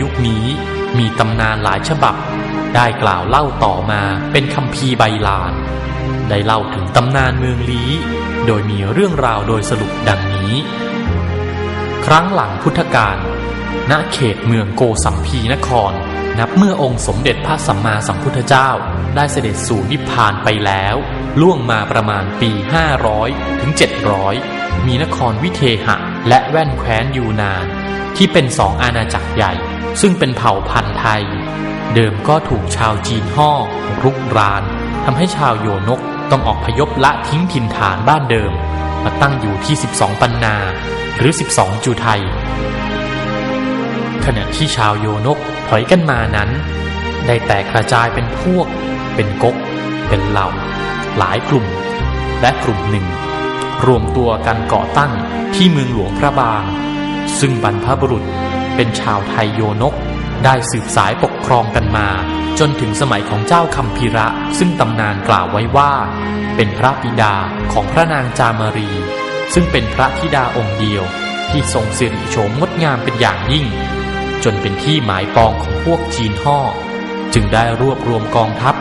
ยุคนี้มีตำนานหลายฉบับ ได้กล่าวเล่าต่อมาเป็นคำพีใบลาน ได้เล่าถึงตำนานเมืองลี้ โดยมีเรื่องราวโดยสรุปดังนี้ ครั้งหลังพุทธกาลณเขตเมืองโกสัมพีนคร นับเมื่อองค์สมเด็จพระสัมมาสัมพุทธเจ้า ได้เสด็จสู่นิพพานไปแล้ว ล่วงมาประมาณปี 500 ถึง 700 มีนครวิเทหะ และแว่นแคว้นยูนาน ที่เป็นสองอาณาจักรใหญ่ ซึ่งเป็นเผ่าพันธุ์ไทย เดิมก็ถูกชาวจีนห่อรุกรานทำให้ชาวโยนกต้องออกพยพละทิ้งถิ่นฐานบ้านเดิม มาตั้งอยู่ที่ 12 ปันนา หรือ 12 จูไทย ขณะที่ชาวโยนกถอยกันมานั้น ได้แตกกระจายเป็นพวก เป็นก๊ก เป็นเหล่า หลายกลุ่ม และกลุ่มหนึ่ง รวมตัวกันก่อตั้งที่เมืองหลวงพระบาง ซึ่งบรรพบุรุษ เป็นชาวไทยโยนก ได้สืบสายปกครองกันมา จนถึงสมัยของเจ้าคำพิระ ซึ่งตำนานกล่าวไว้ว่า เป็นพระบิดาของพระนางจามรี ซึ่งเป็นพระธิดาองค์เดียว ที่ทรงสิริโฉมงดงามเป็นอย่างยิ่ง จนเป็นที่หมายปองของพวกจีนห่อจึงได้รวบรวมกองทัพ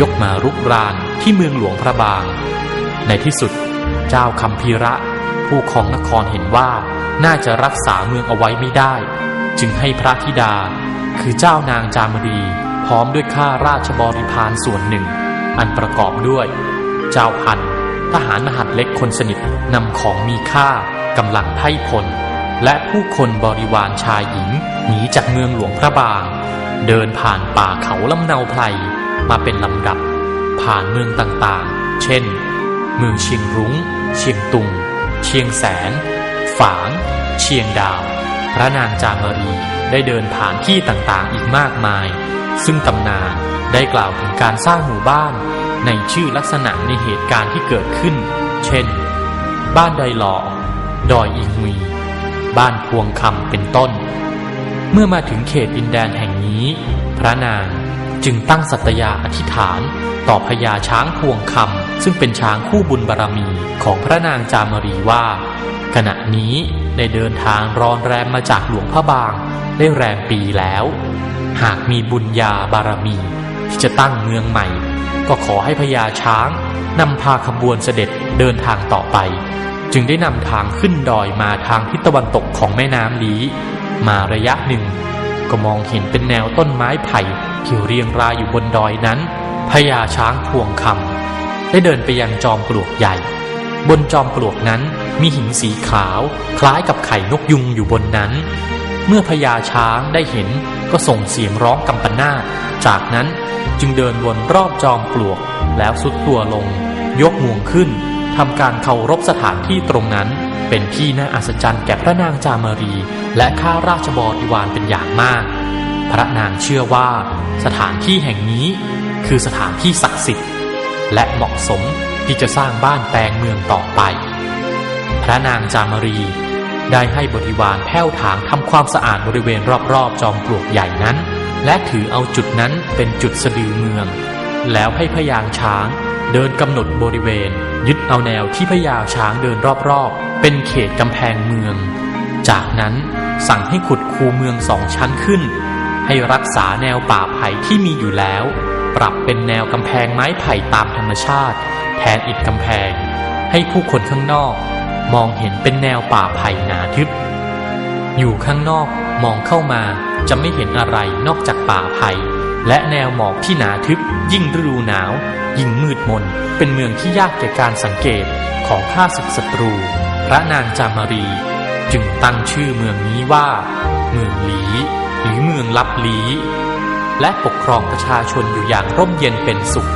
ยกมารุกรานที่เมืองหลวงพระบาง ในที่สุด เจ้าคำพีระ ผู้ครองนครเห็นว่า น่าจะรักษาเมืองเอาไว้ไม่ได้ จึงให้พระธิดา คือเจ้านางจามรีพร้อมด้วยข้าราชบริพารส่วนหนึ่ง อันประกอบด้วย เจ้าพันทหารมหัดเล็กคนสนิทนำของมีค่ากำลังไพ่พล และผู้คนบริวารชายหญิงหนีจากเมืองหลวงพระบาง เดินผ่านป่าเขาลำเนาไพรมาเป็นลำดับ ผ่านเมืองต่างๆ เช่น เมืองเชียงรุง้ง เชียงตุง เชียงแสน ฝาง เชียงดาว พระนางจามรีได้เดินผ่านที่ต่างๆอีกมากมาย ซึ่งตำนานได้กล่าวถึงการสร้างหมู่บ้านในชื่อลักษณะในเหตุการณ์ที่เกิดขึ้น เช่น บ้านไดหลอดอยอิงมีบ้านพวงคำเป็นต้น เมื่อมาถึงเขตดินแดนแห่งนี้ พระนางจึงตั้งสัตยาอธิษฐาน ต่อพญาช้างพวงคำซึ่งเป็นช้างคู่บุญบารรมีของพระนางจามรีว่า ขณะนี้ได้เดินทางรอนแรมมาจากหลวงพระบางได้แรมปีแล้ว หากมีบุญญาบารมี ที่จะตั้งเมืองใหม่ ก็ขอให้พญาช้างนำพาขบวนเสด็จเดินทางต่อไป จึงได้นำทางขึ้นดอยมาทางทิศตะวันตกของแม่น้ำลีมาระยะหนึ่ง ก็มองเห็นเป็นแนวต้นไม้ไผ่ที่เรียงรายอยู่บนดอยนั้นพญาช้างพวงคำได้เดินไปยังจอมปลวกใหญ่ บนจอมปลวกนั้นมีหินสีขาวคล้ายกับไข่นกยุงอยู่บนนั้น เมื่อพญาช้างได้เห็นก็ส่งเสียงร้องกำปนาตจากนั้นจึงเดินวนรอบจอมปลวกแล้วสุดตัวลง ยกงวงขึ้นทำการเคารพสถานที่ตรงนั้น เป็นที่น่าอัศจรรย์แก่พระนางจามรี และข้าราชบริวารเป็นอย่างมาก พระนางเชื่อว่า สถานที่แห่งนี้คือสถานที่ศักดิ์สิทธิ์ และเหมาะสม ที่จะสร้างบ้านแปลงเมืองต่อไป พระนางจามรีได้ให้บริวารแผ้วถางทำความสะอาดบริเวณรอบๆ จอมปลวกใหญ่นั้น และถือเอาจุดนั้นเป็นจุดสะดือเมือง แล้วให้พยางช้างเดินกำหนดบริเวณ ยึดเอาแนวที่พญาช้างเดินรอบๆ เป็นเขตกำแพงเมือง จากนั้นสั่งให้ขุดคูเมืองสองชั้นขึ้น ให้รักษาแนวป่าไผ่ที่มีอยู่แล้ว ปรับเป็นแนวกำแพงไม้ไผ่ตามธรรมชาติ แทนอิฐกำแพง ให้ผู้คนข้างนอก มองเห็นเป็นแนวป่าไผ่หนาทึบ อยู่ข้างนอกมองเข้ามาจะไม่เห็นอะไรนอกจากป่าไผ่และแนวหมอกที่หนาทึบ ยิ่งฤดูหนาว ยิ่งมืดมน เป็นเมืองที่ยากแก่การสังเกตของข้าศึกศัตรู พระนางจามารี จึงตั้งชื่อเมืองนี้ว่า เมืองหลี หรือเมืองลับหลี และปกครองประชาชนอยู่อย่างร่มเย็นเป็นสุข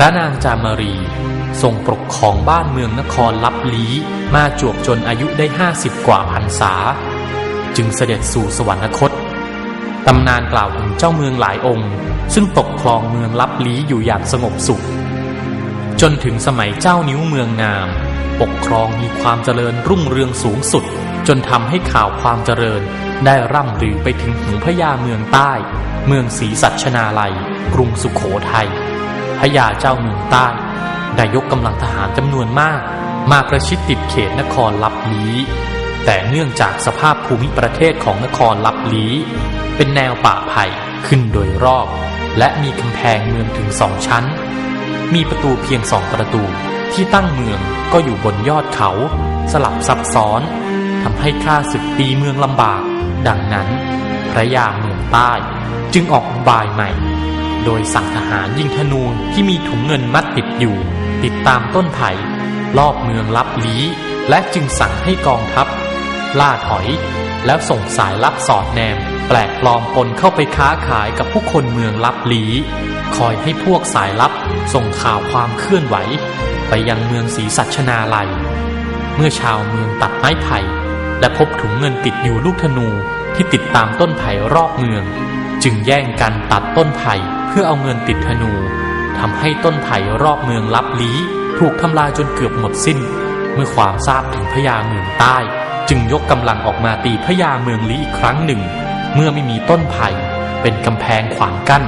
พระนางจามรี ทรงปกครองบ้านเมืองนครลับลีมาจวบจนอายุได้ห้าสิบกว่าพรรษา จึงเสด็จสู่สวรรคตตำนานกล่าวถึงเจ้าเมืองหลายองค์ ซึ่งปกครองเมืองลับลี้อยู่อย่างสงบสุข จนถึงสมัยเจ้านิ้วเมืองงาม ปกครองมีความเจริญรุ่งเรืองสูงสุด จนทำให้ข่าวความเจริญ ได้ร่ำลือไปถึงหูพญาเมืองใต้ เมืองศรีสัชนาลัย กรุงสุขโขทัย พญาเจ้าเมืองใต้ได้ยกกำลังทหารจำนวนมาก มาประชิดติดเขตนครลับลี้ แต่เนื่องจากสภาพภูมิประเทศของนครลับลี้ เป็นแนวป่าไผ่ขึ้นโดยรอบ และมีกำแพงเมืองถึงสองชั้น มีประตูเพียงสองประตูที่ตั้งเมืองก็อยู่บนยอดเขาสลับซับซ้อนทำให้ข้าศึกตีเมืองลำบาก ดังนั้น พระยาเมืองใต้จึงออกบายใหม่ โดยสั่งทหารยิงธนูที่มีถุงเงินมัดติดอยู่ ติดตามต้นไผ่รอบเมืองลับลี้ และจึงสั่งให้กองทัพ ล่าถอย แล้วส่งสายลับสอดแนม แปลกปลอมปนเข้าไปค้าขายกับผู้คนเมืองลับลี้ คอยให้พวกสายลับส่งข่าวความเคลื่อนไหว ไปยังเมืองศรีสัชนาลัย เมื่อชาวเมืองตัดไม้ไผ่และพบถุงเงินติดอยู่ลูกธนูที่ติดตามต้นไผ่รอบเมือง จึงแย่งกันตัดต้นไผ่เพื่อเอาเงินติดธนูทำให้ต้นไผ่รอบเมืองลับลี้ ถูกทำลายจนเกือบหมดสิ้น เมื่อความทราบถึงพญาเมืองใต้ จึงยกกำลังออกมาตีพญาเมืองลี้อีกครั้งหนึ่ง เมื่อไม่มีต้นไผ่เป็นกำแพงขวางกั้น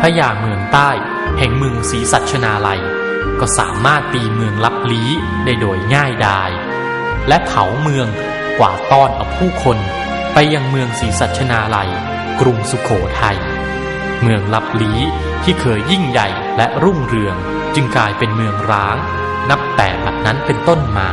พญาเมืองใต้ แห่งเมืองศรีสัชนาลัย ก็สามารถตีเมืองลับลี้ได้โดยง่ายดาย และเผาเมืองกว่าต้อนเอาผู้คน ไปยังเมืองศรีสัชนาลัย กรุงสุขโขทัย เมืองลับลี้ที่เคยยิ่งใหญ่และรุ่งเรืองจึงกลายเป็นเมืองร้าง นับแต่บัดนั้นเป็นต้นมา